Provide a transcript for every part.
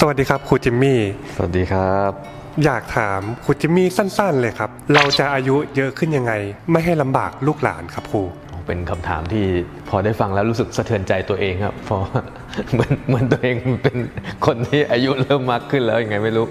สวัสดีครับครูจิมมี่ สวัสดีครับ อยากถามครูจิมมี่สั้นๆ เลยครับ เราจะอายุเยอะขึ้นยังไง ไม่ให้ลำบากลูกหลานครับครู เป็นคำถามที่พอได้ฟังแล้วรู้สึกสะเทือนใจตัวเองครับเพราะเหมือนเหมือนตัวเองเป็นคนที่อายุเริ่มมากขึ้นแล้วยังไงไม่รู้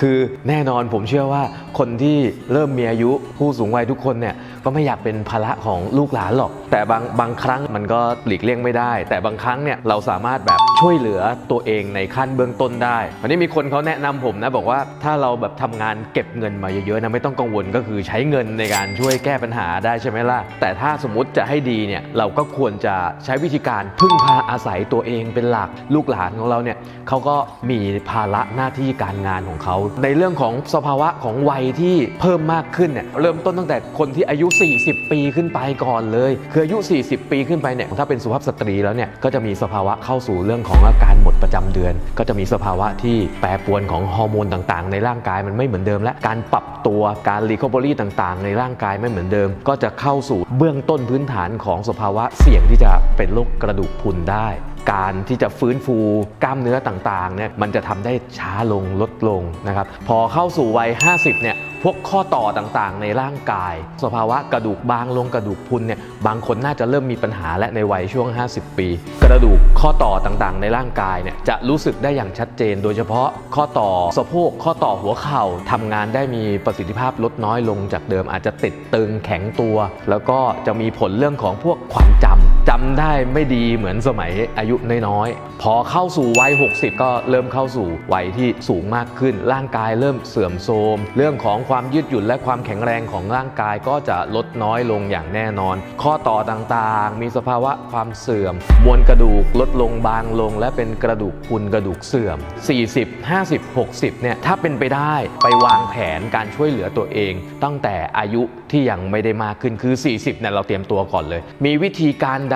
คือแน่นอนผมเชื่อว่าคนที่เริ่มมีอายุผู้สูงวัยทุกคนเนี่ยก็ไม่อยากเป็นภาระของลูกหลานหรอก แต่บางบางครั้งมันก็หลีกเลี่ยงไม่ได้ แต่บางครั้งเนี่ยเราสามารถแบบช่วยเหลือตัวเองในขั้นเบื้องต้นได้วันนี้มีคนเขาแนะนำผมนะบอกว่าถ้าเราแบบทำงานเก็บเงินมาเยอะๆนะไม่ต้องกังวลก็คือใช้เงินในการช่วยแก้ปัญหาได้ใช่ไหมล่ะแต่ถ้าสมมติจะให้ดีเนี่ยเราก็ควรจะใช้วิธีการพึ่งพาอาศัยตัวเองเป็นหลักลูกหลานของเราเนี่ยเขาก็มีภาระหน้าที่การงานของเขา ในเรื่องของสภาวะของวัยที่เพิ่มมากขึ้นเนี่ยเริ่มต้นตั้งแต่คนที่อายุ 40 ปีขึ้นไปก่อนเลย คืออายุ 40 ปีขึ้นไปเนี่ยถ้าเป็นสุภาพสตรีแล้วเนี่ยก็จะมีสภาวะเข้าสู่เรื่องของอาการหมดประจำเดือน ก็จะมีสภาวะที่แปรปรวนของฮอร์โมนต่างๆ ในร่างกายมันไม่เหมือนเดิม และการปรับตัวการรีคอเ v อรี่ต่างๆ ในร่างกายไม่เหมือนเดิม ก็จะเข้าสู่เบื้องต้นพื้นฐานของสภาวะเสี่ยงที่จะเป็นโรคกระดูกพรุนได้ การที่จะฟื้นฟูกล้ามเนื้อต่างๆเนี่ยมันจะทำได้ช้าลงลดลงนะครับพอเข้าสู่วัย 50เนี่ยพวกข้อต่อต่างๆ ในร่างกาย สภาวะกระดูกบางลงกระดูกพุนเนี่ยบางคนน่าจะเริ่มมีปัญหาและในวัยช่วง 50 ปี กระดูกข้อต่อต่างๆ ในร่างกายเนี่ยจะรู้สึกได้อย่างชัดเจน โดยเฉพาะข้อต่อสะโพกข้อต่อหัวเข่าทำงานได้มีประสิทธิภาพลดน้อยลงจากเดิมอาจจะติดตึงแข็งตัว แล้วก็จะมีผลเรื่องของพวกความจำ จำได้ไม่ดีเหมือนสมัยอายุน้อยๆ พอเข้าสู่วัย 60 ก็เริ่มเข้าสู่วัยที่สูงมากขึ้น ร่างกายเริ่มเสื่อมโทรม เรื่องของความยืดหยุ่นและความแข็งแรงของร่างกายก็จะลดน้อยลงอย่างแน่นอน ข้อต่อต่างๆ มีสภาวะความเสื่อม มวลกระดูกลดลงบางลง และเป็นกระดูกพุนกระดูกเสื่อม 40 50 60 เนี่ย ถ้าเป็นไปได้ไปวางแผนการช่วยเหลือตัวเอง ตั้งแต่อายุที่ยังไม่ได้มากขึ้นคือ 40เนี่ยเราเตรียมตัวก่อนเลย มีวิธีการใด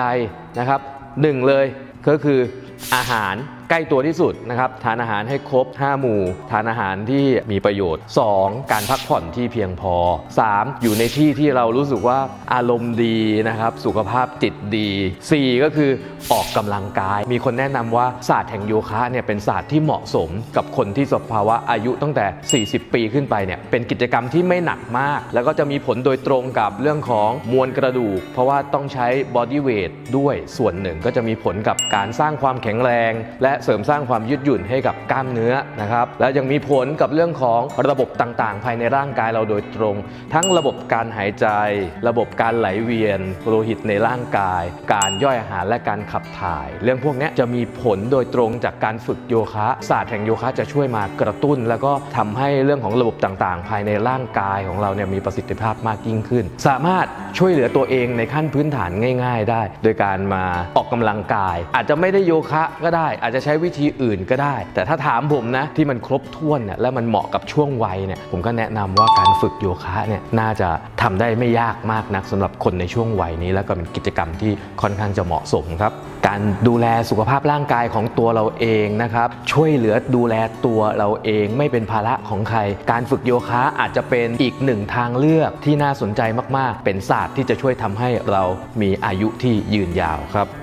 นะครับหนึ่งเลยก็คืออาหาร ใกล้ตัวที่สุดนะครับทานอาหารให้ครบ 5 หมู่ ทานอาหารที่มีประโยชน์ 2. การพักผ่อนที่เพียงพอ 3. อยู่ในที่ที่เรารู้สึกว่าอารมณ์ดีนะครับ สุขภาพจิตดี 4. ก็คือออกกำลังกาย มีคนแนะนำว่าศาสตร์แห่งโยคะเนี่ยเป็นศาสตร์ที่เหมาะสมกับคนที่สภาวะอายุตั้งแต่ 40 ปีขึ้นไปเนี่ยเป็นกิจกรรมที่ไม่หนักมาก แล้วก็จะมีผลโดยตรงกับเรื่องของมวลกระดูก เพราะว่าต้องใช้บอดี้เวทด้วยส่วนหนึ่งก็จะมีผลกับการสร้างความแข็งแรง และเสริมสร้างความยืดหยุ่นให้กับกล้ามเนื้อนะครับ และยังมีผลกับเรื่องของระบบต่างๆ ภายในร่างกายเราโดยตรง ทั้งระบบการหายใจ ระบบการไหลเวียนโลหิตในร่างกาย การย่อยอาหารและการขับถ่าย เรื่องพวกนี้จะมีผลโดยตรงจากการฝึกโยคะศาสตร์แห่งโยคะจะช่วยมากระตุ้น แล้วก็ทำให้เรื่องของระบบต่างๆ ภายในร่างกายของเราเนี่ยมีประสิทธิภาพมากยิ่งขึ้น สามารถช่วยเหลือตัวเองในขั้นพื้นฐานง่าย ๆ ได้ โดยการมาออกกำลังกาย อาจจะไม่ได้โยคะก็ได้อาจจะใช้ช้วิธีอื่นก็ได้ แต่ถ้าถามผมนะที่มันครบถ้วนเนี่ยและมันเหมาะกับช่วงวัยเนี่ยผมก็แนะนำว่าการฝึกโยคะเนี่ยน่าจะทำได้ไม่ยากมากนักสำหรับคนในช่วงวัยนี้ แล้วก็เป็นกิจกรรมที่ค่อนข้างจะเหมาะสมครับการดูแลสุขภาพร่างกายของตัวเราเองนะครับช่วยเหลือดูแลตัวเราเองไม่เป็นภาระของใคร การฝึกโยคะอาจจะเป็นอีกหนึ่งทางเลือกที่น่าสนใจมาก ๆ เป็นศาสตร์ที่จะช่วยทำให้เรามีอายุที่ยืนยาวครับ